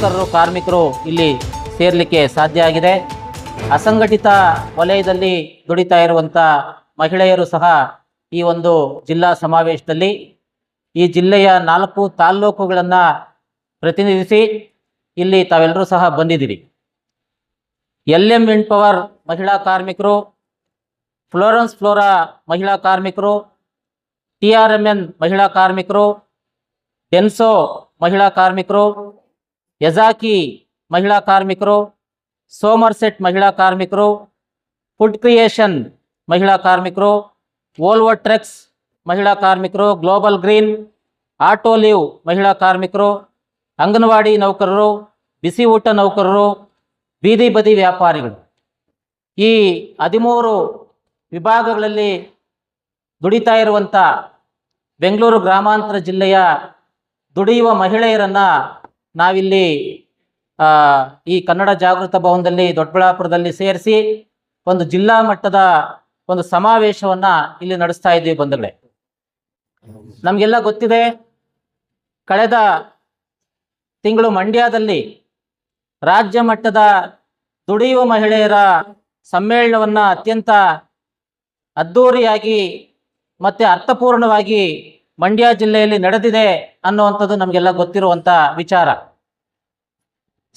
ನೌಕರರು ಕಾರ್ಮಿಕರು ಇಲ್ಲಿ ಸೇರಲಿಕ್ಕೆ ಸಾಧ್ಯ ಆಗಿದೆ. ಅಸಂಘಟಿತ ವಲಯದಲ್ಲಿ ದುಡಿತಾ ಇರುವಂಥ ಮಹಿಳೆಯರು ಸಹ ಈ ಒಂದು ಜಿಲ್ಲಾ ಸಮಾವೇಶದಲ್ಲಿ ಈ ಜಿಲ್ಲೆಯ ನಾಲ್ಕು ತಾಲ್ಲೂಕುಗಳನ್ನು ಪ್ರತಿನಿಧಿಸಿ ಇಲ್ಲಿ ತಾವೆಲ್ಲರೂ ಸಹ ಬಂದಿದ್ದೀರಿ. ಎಲ್ ಎಂ ವಿಂಡ್ ಪವರ್ ಮಹಿಳಾ ಕಾರ್ಮಿಕರು, ಫ್ಲೋರೆನ್ಸ್ ಫ್ಲೋರಾ ಮಹಿಳಾ ಕಾರ್ಮಿಕರು, ಟಿ ಮಹಿಳಾ ಕಾರ್ಮಿಕರು, ಡೆನ್ಸೋ ಮಹಿಳಾ ಕಾರ್ಮಿಕರು ಯಜಾಕಿ ಮಹಿಳಾ ಕಾರ್ಮಿಕರು, ಸೋಮರ್ಸೆಟ್ ಮಹಿಳಾ ಕಾರ್ಮಿಕರು, ಫುಡ್ ಕ್ರಿಯೇಷನ್ ಮಹಿಳಾ ಕಾರ್ಮಿಕರು, ವೋಲ್ವೋ ಟ್ರೆಕ್ಸ್ ಮಹಿಳಾ ಕಾರ್ಮಿಕರು, ಗ್ಲೋಬಲ್ ಗ್ರೀನ್, ಆಟೋ ಲೀವ್ ಮಹಿಳಾ ಕಾರ್ಮಿಕರು, ಅಂಗನವಾಡಿ ನೌಕರರು, ಬಿಸಿ ಊಟ ನೌಕರರು, ಬೀದಿ ಬದಿ ವ್ಯಾಪಾರಿಗಳು. ಈ ಹದಿಮೂರು ವಿಭಾಗಗಳಲ್ಲಿ ದುಡಿತಾ ಇರುವಂಥ ಬೆಂಗಳೂರು ಗ್ರಾಮಾಂತರ ಜಿಲ್ಲೆಯ ದುಡಿಯುವ ಮಹಿಳೆಯರನ್ನು ನಾವಿಲ್ಲಿ ಈ ಕನ್ನಡ ಜಾಗೃತ ಭವನದಲ್ಲಿ ದೊಡ್ಡಬಳ್ಳಾಪುರದಲ್ಲಿ ಸೇರಿಸಿ ಒಂದು ಜಿಲ್ಲಾ ಮಟ್ಟದ ಒಂದು ಸಮಾವೇಶವನ್ನ ಇಲ್ಲಿ ನಡೆಸ್ತಾ ಇದ್ದೀವಿ ಬಂಧುಗಳೇ. ನಮಗೆಲ್ಲ ಗೊತ್ತಿದೆ, ಕಳೆದ ತಿಂಗಳು ಮಂಡ್ಯದಲ್ಲಿ ರಾಜ್ಯ ಮಟ್ಟದ ದುಡಿಯುವ ಮಹಿಳೆಯರ ಸಮ್ಮೇಳನವನ್ನು ಅತ್ಯಂತ ಅದ್ಧೂರಿಯಾಗಿ ಮತ್ತು ಅರ್ಥಪೂರ್ಣವಾಗಿ ಮಂಡ್ಯ ಜಿಲ್ಲೆಯಲ್ಲಿ ನಡೆದಿದೆ ಅನ್ನುವಂಥದ್ದು ನಮಗೆಲ್ಲ ಗೊತ್ತಿರುವಂಥ ವಿಚಾರ.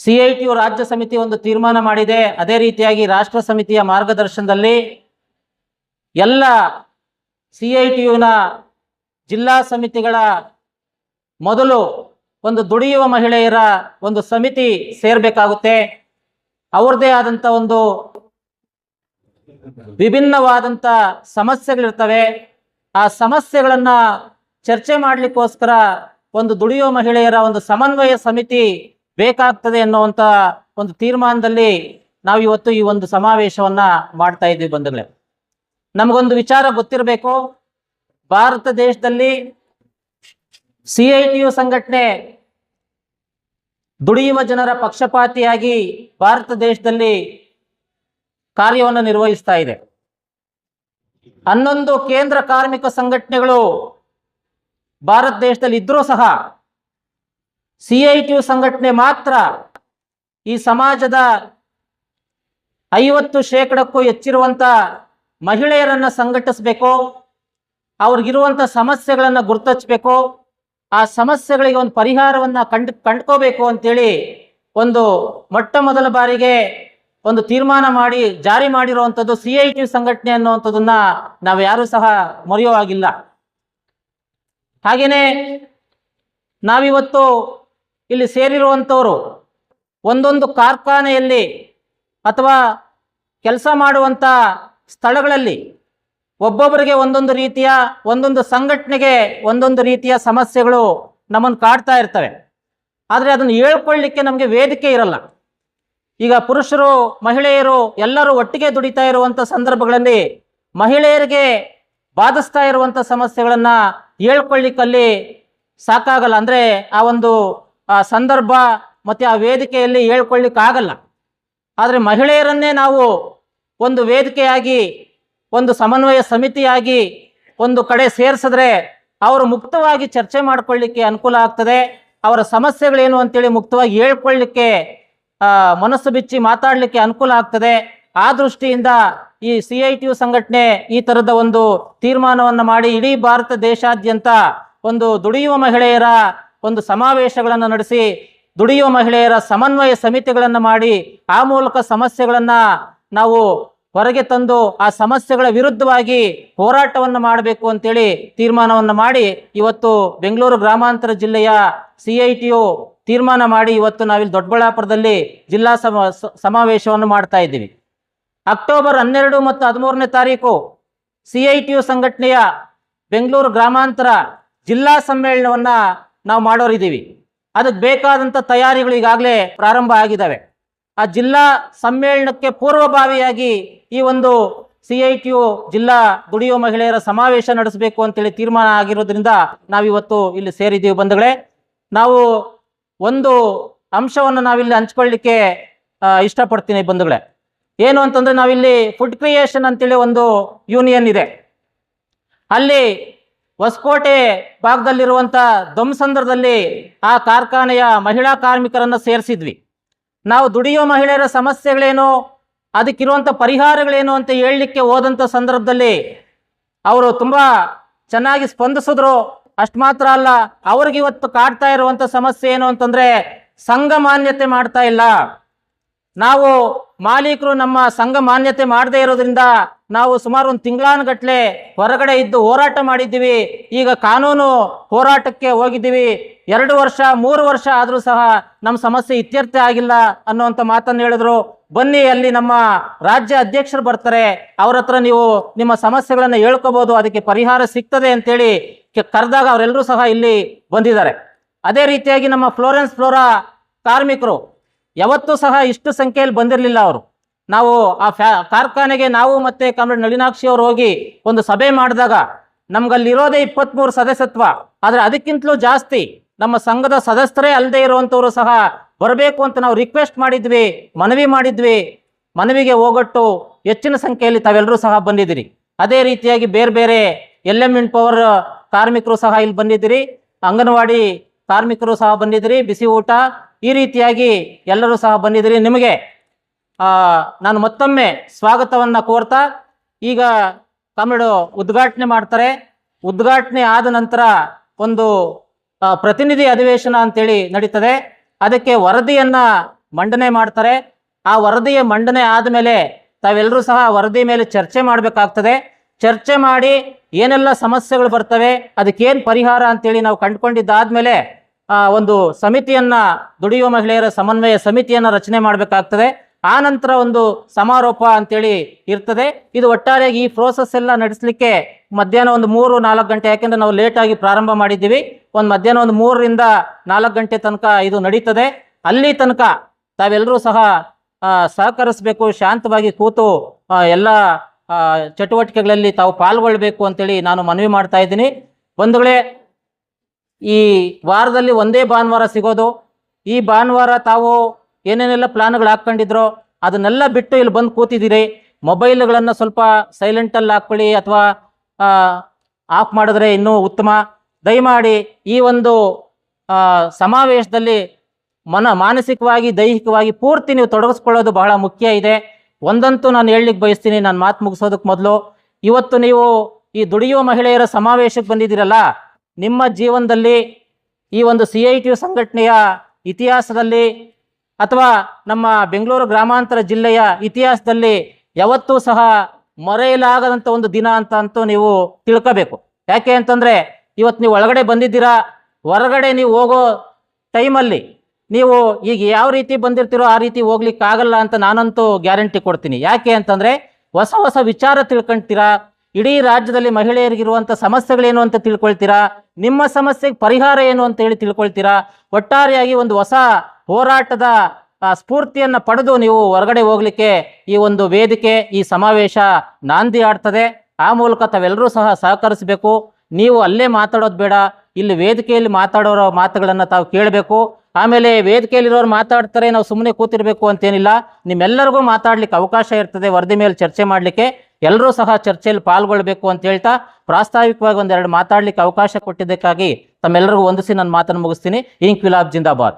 ಸಿ ಐ ಟಿ ಯು ರಾಜ್ಯ ಸಮಿತಿ ಒಂದು ತೀರ್ಮಾನ ಮಾಡಿದೆ. ಅದೇ ರೀತಿಯಾಗಿ ರಾಷ್ಟ್ರ ಸಮಿತಿಯ ಮಾರ್ಗದರ್ಶನದಲ್ಲಿ ಎಲ್ಲ ಸಿ ಐ ಟಿ ಯುನ ಜಿಲ್ಲಾ ಸಮಿತಿಗಳ ಮೊದಲು ಒಂದು ದುಡಿಯುವ ಮಹಿಳೆಯರ ಒಂದು ಸಮಿತಿ ಸೇರಬೇಕಾಗುತ್ತೆ. ಅವ್ರದ್ದೇ ಆದಂಥ ಒಂದು ವಿಭಿನ್ನವಾದಂಥ ಸಮಸ್ಯೆಗಳಿರ್ತವೆ. ಆ ಸಮಸ್ಯೆಗಳನ್ನು ಚರ್ಚೆ ಮಾಡಲಿಕ್ಕೋಸ್ಕರ ಒಂದು ದುಡಿಯುವ ಮಹಿಳೆಯರ ಒಂದು ಸಮನ್ವಯ ಸಮಿತಿ ಬೇಕಾಗ್ತದೆ ಅನ್ನುವಂಥ ಒಂದು ತೀರ್ಮಾನದಲ್ಲಿ ನಾವು ಇವತ್ತು ಈ ಒಂದು ಸಮಾವೇಶವನ್ನ ಮಾಡ್ತಾ ಇದ್ದೀವಿ ಬಂಧುಗಳೇ. ನಮಗೊಂದು ವಿಚಾರ ಗೊತ್ತಿರಬೇಕು. ಭಾರತ ದೇಶದಲ್ಲಿ ಸಿ ಐ ಟಿ ಸಂಘಟನೆ ದುಡಿಯುವ ಜನರ ಪಕ್ಷಪಾತಿಯಾಗಿ ಭಾರತ ದೇಶದಲ್ಲಿ ಕಾರ್ಯವನ್ನು ನಿರ್ವಹಿಸ್ತಾ ಇದೆ. ಹನ್ನೊಂದು ಕೇಂದ್ರ ಕಾರ್ಮಿಕ ಸಂಘಟನೆಗಳು ಭಾರತ ದೇಶದಲ್ಲಿ ಇದ್ರೂ ಸಹ ಸಿ ಐ ಟಿ ಯು ಸಂಘಟನೆ ಮಾತ್ರ ಈ ಸಮಾಜದ ಐವತ್ತು ಶೇಕಡಕ್ಕೂ ಹೆಚ್ಚಿರುವಂಥ ಮಹಿಳೆಯರನ್ನು ಸಂಘಟಿಸಬೇಕು ಅವ್ರಿಗಿರುವಂಥ ಸಮಸ್ಯೆಗಳನ್ನು ಗುರ್ತಚ್ಬೇಕು ಆ ಸಮಸ್ಯೆಗಳಿಗೆ ಒಂದು ಪರಿಹಾರವನ್ನು ಕಂಡು, ಕಂಡ್ಕೋಬೇಕು ಅಂತೇಳಿ ಒಂದು ಮೊಟ್ಟ ಮೊದಲ ಬಾರಿಗೆ ಒಂದು ತೀರ್ಮಾನ ಮಾಡಿ, ಜಾರಿ ಮಾಡಿರುವಂಥದ್ದು ಸಿ ಐ ಟಿ ಸಂಘಟನೆ ಅನ್ನುವಂಥದ್ದನ್ನ ನಾವು ಯಾರೂ ಸಹ ಮರೆಯೋ ಹಾಗಿಲ್ಲ. ಹಾಗೆಯೇ ನಾವಿವತ್ತು ಇಲ್ಲಿ ಸೇರಿರುವಂಥವರು ಒಂದೊಂದು ಕಾರ್ಖಾನೆಯಲ್ಲಿ ಅಥವಾ ಕೆಲಸ ಮಾಡುವಂಥ ಸ್ಥಳಗಳಲ್ಲಿ ಒಬ್ಬೊಬ್ಬರಿಗೆ ಒಂದೊಂದು ರೀತಿಯ, ಒಂದೊಂದು ಸಂಘಟನೆಗೆ ಒಂದೊಂದು ರೀತಿಯ ಸಮಸ್ಯೆಗಳು ನಮ್ಮನ್ನು ಕಾಡ್ತಾ ಇರ್ತವೆ. ಆದರೆ ಅದನ್ನು ಹೇಳ್ಕೊಳ್ಳಿಕ್ಕೆ ನಮಗೆ ವೇದಿಕೆ ಇರಲ್ಲ. ಈಗ ಪುರುಷರು, ಮಹಿಳೆಯರು ಎಲ್ಲರೂ ಒಟ್ಟಿಗೆ ದುಡಿತಾ ಇರುವಂಥ ಸಂದರ್ಭಗಳಲ್ಲಿ ಮಹಿಳೆಯರಿಗೆ ಬಾಧಿಸ್ತಾ ಇರುವಂಥ ಸಮಸ್ಯೆಗಳನ್ನು ಹೇಳ್ಕೊಳ್ಳಿಕ್ಕಲ್ಲಿ ಸಾಕಾಗಲ್ಲ. ಅಂದರೆ ಆ ಒಂದು ಸಂದರ್ಭ ಮತ್ತು ಆ ವೇದಿಕೆಯಲ್ಲಿ ಹೇಳ್ಕೊಳ್ಳಿಕ್ಕಾಗಲ್ಲ. ಆದರೆ ಮಹಿಳೆಯರನ್ನೇ ನಾವು ಒಂದು ವೇದಿಕೆಯಾಗಿ, ಒಂದು ಸಮನ್ವಯ ಸಮಿತಿಯಾಗಿ ಒಂದು ಕಡೆ ಸೇರಿಸಿದ್ರೆ ಅವರು ಮುಕ್ತವಾಗಿ ಚರ್ಚೆ ಮಾಡಿಕೊಳ್ಳಿಕ್ಕೆ ಅನುಕೂಲ ಆಗ್ತದೆ. ಅವರ ಸಮಸ್ಯೆಗಳೇನು ಅಂತೇಳಿ ಮುಕ್ತವಾಗಿ ಹೇಳ್ಕೊಳ್ಳಿಕ್ಕೆ ಮನಸ್ಸು ಬಿಚ್ಚಿ ಮಾತಾಡಲಿಕ್ಕೆ ಅನುಕೂಲ ಆಗ್ತದೆ. ಆ ದೃಷ್ಟಿಯಿಂದ ಈ ಸಿ ಐ ಟಿ ಯು ಸಂಘಟನೆ ಈ ತರದ ಒಂದು ತೀರ್ಮಾನವನ್ನು ಮಾಡಿ ಇಡೀ ಭಾರತ ದೇಶಾದ್ಯಂತ ಒಂದು ದುಡಿಯುವ ಮಹಿಳೆಯರ ಒಂದು ಸಮಾವೇಶಗಳನ್ನು ನಡೆಸಿ, ದುಡಿಯುವ ಮಹಿಳೆಯರ ಸಮನ್ವಯ ಸಮಿತಿಗಳನ್ನು ಮಾಡಿ ಆ ಮೂಲಕ ಸಮಸ್ಯೆಗಳನ್ನು ನಾವು ಹೊರಗೆ ತಂದು ಆ ಸಮಸ್ಯೆಗಳ ವಿರುದ್ಧವಾಗಿ ಹೋರಾಟವನ್ನು ಮಾಡಬೇಕು ಅಂತೇಳಿ ತೀರ್ಮಾನವನ್ನು ಮಾಡಿ ಇವತ್ತು ಬೆಂಗಳೂರು ಗ್ರಾಮಾಂತರ ಜಿಲ್ಲೆಯ ಸಿ ಐ ಟಿ ತೀರ್ಮಾನ ಮಾಡಿ ಇವತ್ತು ನಾವಿಲ್ಲಿ ದೊಡ್ಡಬಳ್ಳಾಪುರದಲ್ಲಿ ಜಿಲ್ಲಾ ಸಮಾವೇಶವನ್ನು ಮಾಡ್ತಾ ಇದ್ದೀವಿ. ಅಕ್ಟೋಬರ್ ಹನ್ನೆರಡು ಮತ್ತು ಹದಿಮೂರನೇ ತಾರೀಕು ಸಿ ಐ ಟಿ ಯು ಸಂಘಟನೆಯ ಬೆಂಗಳೂರು ಗ್ರಾಮಾಂತರ ಜಿಲ್ಲಾ ಸಮ್ಮೇಳನವನ್ನು ನಾವು ಮಾಡೋರಿದ್ದೀವಿ ಅದಕ್ಕೆ ಬೇಕಾದಂಥ ತಯಾರಿಗಳು ಈಗಾಗಲೇ ಪ್ರಾರಂಭ ಆಗಿದ್ದಾವೆ. ಆ ಜಿಲ್ಲಾ ಸಮ್ಮೇಳನಕ್ಕೆ ಪೂರ್ವಭಾವಿಯಾಗಿ ಈ ಒಂದು ಸಿ ಐ ಟಿ ಯು ಜಿಲ್ಲಾ ದುಡಿಯುವ ಮಹಿಳೆಯರ ಸಮಾವೇಶ ನಡೆಸಬೇಕು ಅಂತೇಳಿ ತೀರ್ಮಾನ ಆಗಿರೋದ್ರಿಂದ ನಾವಿವತ್ತು ಇಲ್ಲಿ ಸೇರಿದ್ದೀವಿ ಬಂಧುಗಳೇ. ನಾವು ಒಂದು ಅಂಶವನ್ನು ನಾವಿಲ್ಲಿ ಹಂಚ್ಕೊಳ್ಳಿಕ್ಕೆ ಇಷ್ಟಪಡ್ತೀನಿ ಬಂಧುಗಳೇ. ಏನು ಅಂತಂದರೆ ನಾವಿಲ್ಲಿ ಫುಡ್ ಕ್ರಿಯೇಷನ್ ಅಂತೇಳಿ ಒಂದು ಯೂನಿಯನ್ ಇದೆ. ಅಲ್ಲಿ ಹೊಸಕೋಟೆ ಭಾಗದಲ್ಲಿರುವಂಥ ಧ್ವಂಸಂದ್ರದಲ್ಲಿ ಆ ಕಾರ್ಖಾನೆಯ ಮಹಿಳಾ ಕಾರ್ಮಿಕರನ್ನು ಸೇರಿಸಿದ್ವಿ. ನಾವು ದುಡಿಯೋ ಮಹಿಳೆಯರ ಸಮಸ್ಯೆಗಳೇನು ಅದಕ್ಕಿರುವಂಥ ಪರಿಹಾರಗಳೇನು ಅಂತ ಹೇಳಲಿಕ್ಕೆ ಹೋದಂಥ ಸಂದರ್ಭದಲ್ಲಿ ಅವರು ತುಂಬ ಚೆನ್ನಾಗಿ ಸ್ಪಂದಿಸಿದ್ರು. ಅಷ್ಟು ಮಾತ್ರ ಅಲ್ಲ, ಅವ್ರಿಗೆ ಇವತ್ತು ಕಾಡ್ತಾ ಇರುವಂಥ ಸಮಸ್ಯೆ ಏನು ಅಂತಂದರೆ ಸಂಘ ಮಾನ್ಯತೆ ಮಾಡ್ತಾ ಇಲ್ಲ. ನಾವು ಮಾಲೀಕರು ನಮ್ಮ ಸಂಘ ಮಾನ್ಯತೆ ಮಾಡದೇ ಇರೋದ್ರಿಂದ ನಾವು ಸುಮಾರು ಒಂದು ತಿಂಗಳಾನುಗಟ್ಲೆ ಹೊರಗಡೆ ಇದ್ದು ಹೋರಾಟ ಮಾಡಿದ್ದೀವಿ. ಈಗ ಕಾನೂನು ಹೋರಾಟಕ್ಕೆ ಹೋಗಿದ್ದೀವಿ. ಎರಡು ವರ್ಷ, ಮೂರು ವರ್ಷ ಆದರೂ ಸಹ ನಮ್ಮ ಸಮಸ್ಯೆ ಇತ್ಯರ್ಥ ಆಗಿಲ್ಲ ಅನ್ನುವಂಥ ಮಾತನ್ನು ಹೇಳಿದ್ರು. ಬನ್ನಿ, ಅಲ್ಲಿ ನಮ್ಮ ರಾಜ್ಯ ಅಧ್ಯಕ್ಷರು ಬರ್ತಾರೆ. ಅವ್ರ ಹತ್ರ ನೀವು ನಿಮ್ಮ ಸಮಸ್ಯೆಗಳನ್ನು ಹೇಳ್ಕೋಬೋದು. ಅದಕ್ಕೆ ಪರಿಹಾರ ಸಿಗ್ತದೆ ಅಂತೇಳಿ ಕರೆದಾಗ ಅವರೆಲ್ಲರೂ ಸಹ ಇಲ್ಲಿ ಬಂದಿದ್ದಾರೆ. ಅದೇ ರೀತಿಯಾಗಿ ನಮ್ಮ ಫ್ಲೋರೆನ್ಸ್ ಫ್ಲೋರಾ ಕಾರ್ಮಿಕರು ಯಾವತ್ತೂ ಸಹ ಇಷ್ಟು ಸಂಖ್ಯೆಯಲ್ಲಿ ಬಂದಿರಲಿಲ್ಲ ಅವರು. ನಾವು ಆ ಕಾರ್ಖಾನೆಗೆ ನಾವು ಮತ್ತೆ ಕಾಮ್ರೇಡ್ ನಳಿನಾಕ್ಷಿ ಅವರು ಹೋಗಿ ಒಂದು ಸಭೆ ಮಾಡಿದಾಗ ನಮ್ಗಲ್ಲಿರೋದೇ ಇಪ್ಪತ್ತ್ಮೂರು ಸದಸ್ಯತ್ವ. ಆದರೆ ಅದಕ್ಕಿಂತಲೂ ಜಾಸ್ತಿ ನಮ್ಮ ಸಂಘದ ಸದಸ್ಯರೇ ಅಲ್ಲದೆ ಇರುವಂಥವರು ಸಹ ಬರಬೇಕು ಅಂತ ನಾವು ರಿಕ್ವೆಸ್ಟ್ ಮಾಡಿದ್ವಿ, ಮನವಿ ಮಾಡಿದ್ವಿ. ಮನವಿಗೆ ಹೋಗಟ್ಟು ಹೆಚ್ಚಿನ ಸಂಖ್ಯೆಯಲ್ಲಿ ತಾವೆಲ್ಲರೂ ಸಹ ಬಂದಿದ್ದೀರಿ. ಅದೇ ರೀತಿಯಾಗಿ ಬೇರೆ ಬೇರೆ ಎಲ್ ಎಂ ಇನ್ ಪವರ್ ಕಾರ್ಮಿಕರು ಸಹ ಇಲ್ಲಿ ಬಂದಿದ್ದೀರಿ. ಅಂಗನವಾಡಿ ಕಾರ್ಮಿಕರು ಸಹ ಬಂದಿದ್ದೀರಿ. ಬಿಸಿ ಊಟ ಈ ರೀತಿಯಾಗಿ ಎಲ್ಲರೂ ಸಹ ಬಂದಿದ್ದೀರಿ. ನಿಮಗೆ ನಾನು ಮತ್ತೊಮ್ಮೆ ಸ್ವಾಗತವನ್ನು ಕೋರ್ತಾ, ಈಗ ಕಾಮ್ರೇಡು ಉದ್ಘಾಟನೆ ಮಾಡ್ತಾರೆ. ಉದ್ಘಾಟನೆ ಆದ ನಂತರ ಒಂದು ಪ್ರತಿನಿಧಿ ಅಧಿವೇಶನ ಅಂತೇಳಿ ನಡೀತದೆ. ಅದಕ್ಕೆ ವರದಿಯನ್ನು ಮಂಡನೆ ಮಾಡ್ತಾರೆ. ಆ ವರದಿಯ ಮಂಡನೆ ಆದಮೇಲೆ ತಾವೆಲ್ಲರೂ ಸಹ ವರದಿ ಮೇಲೆ ಚರ್ಚೆ ಮಾಡಬೇಕಾಗ್ತದೆ. ಚರ್ಚೆ ಮಾಡಿ ಏನೆಲ್ಲ ಸಮಸ್ಯೆಗಳು ಬರ್ತವೆ, ಅದಕ್ಕೇನು ಪರಿಹಾರ ಅಂತೇಳಿ ನಾವು ಕಂಡುಕೊಂಡಿದ್ದಾದಮೇಲೆ ಒಂದು ಸಮಿತಿಯನ್ನ, ದುಡಿಯುವ ಮಹಿಳೆಯರ ಸಮನ್ವಯ ಸಮಿತಿಯನ್ನ ರಚನೆ ಮಾಡಬೇಕಾಗ್ತದೆ. ಆ ನಂತರ ಒಂದು ಸಮಾರೋಪ ಅಂತೇಳಿ ಇರ್ತದೆ. ಇದು ಒಟ್ಟಾರೆಯಾಗಿ ಈ ಪ್ರೋಸೆಸ್ ಎಲ್ಲ ನಡೆಸಲಿಕ್ಕೆ ಮಧ್ಯಾಹ್ನ ಒಂದು ಮೂರು, ನಾಲ್ಕು ಗಂಟೆ, ಯಾಕೆಂದ್ರೆ ನಾವು ಲೇಟಾಗಿ ಪ್ರಾರಂಭ ಮಾಡಿದ್ದೀವಿ. ಒಂದು ಮಧ್ಯಾಹ್ನ ಒಂದು ಮೂರರಿಂದ ನಾಲ್ಕು ಗಂಟೆ ತನಕ ಇದು ನಡೀತದೆ. ಅಲ್ಲಿ ತನಕ ತಾವೆಲ್ಲರೂ ಸಹ ಸಹಕರಿಸಬೇಕು, ಶಾಂತವಾಗಿ ಕೂತು ಎಲ್ಲ ಚಟುವಟಿಕೆಗಳಲ್ಲಿ ತಾವು ಪಾಲ್ಗೊಳ್ಬೇಕು ಅಂತೇಳಿ ನಾನು ಮನವಿ ಮಾಡ್ತಾ ಇದ್ದೀನಿ. ಬಂಧುಗಳೇ ಈ ವಾರದಲ್ಲಿ ಒಂದೇ ಭಾನುವಾರ ಸಿಗೋದು. ಈ ಭಾನುವಾರ ತಾವು ಏನೇನೆಲ್ಲ ಪ್ಲಾನ್ಗಳು ಹಾಕ್ಕೊಂಡಿದ್ರೋ ಅದನ್ನೆಲ್ಲ ಬಿಟ್ಟು ಇಲ್ಲಿ ಬಂದು ಕೂತಿದ್ದೀರಿ. ಮೊಬೈಲ್ಗಳನ್ನು ಸ್ವಲ್ಪ ಸೈಲೆಂಟಲ್ಲಿ ಹಾಕ್ಕೊಳ್ಳಿ ಅಥವಾ ಆಫ್ ಮಾಡಿದ್ರೆ ಇನ್ನೂ ಉತ್ತಮ. ದಯಮಾಡಿ ಈ ಒಂದು ಸಮಾವೇಶದಲ್ಲಿ ಮನ, ಮಾನಸಿಕವಾಗಿ, ದೈಹಿಕವಾಗಿ ಪೂರ್ತಿ ನೀವು ತೊಡಗಿಸ್ಕೊಳ್ಳೋದು ಬಹಳ ಮುಖ್ಯ ಇದೆ. ಒಂದಂತೂ ನಾನು ಹೇಳಲಿಕ್ಕೆ ಬಯಸ್ತೀನಿ, ನಾನು ಮಾತು ಮುಗಿಸೋದಕ್ಕೆ ಮೊದಲು. ಇವತ್ತು ನೀವು ಈ ದುಡಿಯುವ ಮಹಿಳೆಯರ ಸಮಾವೇಶಕ್ಕೆ ಬಂದಿದ್ದೀರಲ್ಲ ನಿಮ್ಮ ಜೀವನದಲ್ಲಿ ಈ ಒಂದು ಸಿ ಐ ಟಿ ಯು ಸಂಘಟನೆಯ ಇತಿಹಾಸದಲ್ಲಿ ಅಥವಾ ನಮ್ಮ ಬೆಂಗಳೂರು ಗ್ರಾಮಾಂತರ ಜಿಲ್ಲೆಯ ಇತಿಹಾಸದಲ್ಲಿ ಯಾವತ್ತೂ ಸಹ ಮರೆಯಲಾಗದಂಥ ಒಂದು ದಿನ ಅಂತ ಅಂತೂ ನೀವು ತಿಳ್ಕೋಬೇಕು. ಯಾಕೆ ಅಂತಂದರೆ ಇವತ್ತು ನೀವು ಒಳಗಡೆ ಬಂದಿದ್ದೀರಾ, ಹೊರಗಡೆ ನೀವು ಹೋಗೋ ಟೈಮಲ್ಲಿ ನೀವು ಈಗ ಯಾವ ರೀತಿ ಬಂದಿರ್ತೀರೋ ಆ ರೀತಿ ಹೋಗ್ಲಿಕ್ಕಾಗಲ್ಲ ಅಂತ ನಾನಂತೂ ಗ್ಯಾರಂಟಿ ಕೊಡ್ತೀನಿ. ಯಾಕೆ ಅಂತಂದರೆ ಹೊಸ ಹೊಸ ವಿಚಾರ ತಿಳ್ಕೊಂತೀರಾ ಇಡೀ ರಾಜ್ಯದಲ್ಲಿ ಮಹಿಳೆಯರಿಗಿರುವಂಥ ಸಮಸ್ಯೆಗಳೇನು ಅಂತ ತಿಳ್ಕೊಳ್ತೀರಾ? ನಿಮ್ಮ ಸಮಸ್ಯೆಗೆ ಪರಿಹಾರ ಏನು ಅಂತ ಹೇಳಿ ತಿಳ್ಕೊಳ್ತೀರಾ? ಒಟ್ಟಾರೆಯಾಗಿ ಒಂದು ಹೊಸ ಹೋರಾಟದ ಸ್ಫೂರ್ತಿಯನ್ನು ಪಡೆದು ನೀವು ಹೊರಗಡೆ ಹೋಗಲಿಕ್ಕೆ ಈ ಒಂದು ವೇದಿಕೆ, ಈ ಸಮಾವೇಶ ನಾಂದಿ ಆಡ್ತದೆ. ಆ ಮೂಲಕ ತಾವೆಲ್ಲರೂ ಸಹ ಸಹಕರಿಸಬೇಕು. ನೀವು ಅಲ್ಲೇ ಮಾತಾಡೋದು ಬೇಡ. ಇಲ್ಲಿ ವೇದಿಕೆಯಲ್ಲಿ ಮಾತಾಡೋರ ಮಾತುಗಳನ್ನು ತಾವು ಕೇಳಬೇಕು. ಆಮೇಲೆ ವೇದಿಕೆಯಲ್ಲಿರೋರು ಮಾತಾಡ್ತಾರೆ, ನಾವು ಸುಮ್ಮನೆ ಕೂತಿರಬೇಕು ಅಂತೇನಿಲ್ಲ. ನಿಮ್ಮೆಲ್ಲರಿಗೂ ಮಾತಾಡ್ಲಿಕ್ಕೆ ಅವಕಾಶ ಇರ್ತದೆ, ವರದಿ ಮೇಲೆ ಚರ್ಚೆ ಮಾಡಲಿಕ್ಕೆ. ಎಲ್ಲರೂ ಸಹ ಚರ್ಚೆಯಲ್ಲಿ ಪಾಲ್ಗೊಳ್ಬೇಕು ಅಂತ ಹೇಳ್ತಾ ಪ್ರಾಸ್ತಾವಿಕವಾಗಿ ಒಂದೆರಡು ಮಾತಾಡ್ಲಿಕ್ಕೆ ಅವಕಾಶ ಕೊಟ್ಟಿದ್ದಕ್ಕಾಗಿ ತಮ್ಮೆಲ್ಲರಿಗೂ ವಂದಿಸಿ ನನ್ನ ಮಾತನ್ನು ಮುಗಿಸ್ತೀನಿ. ಇಂಕ್ ವಿಲಾಬ್ ಜಿಂದಾಬಾದ್.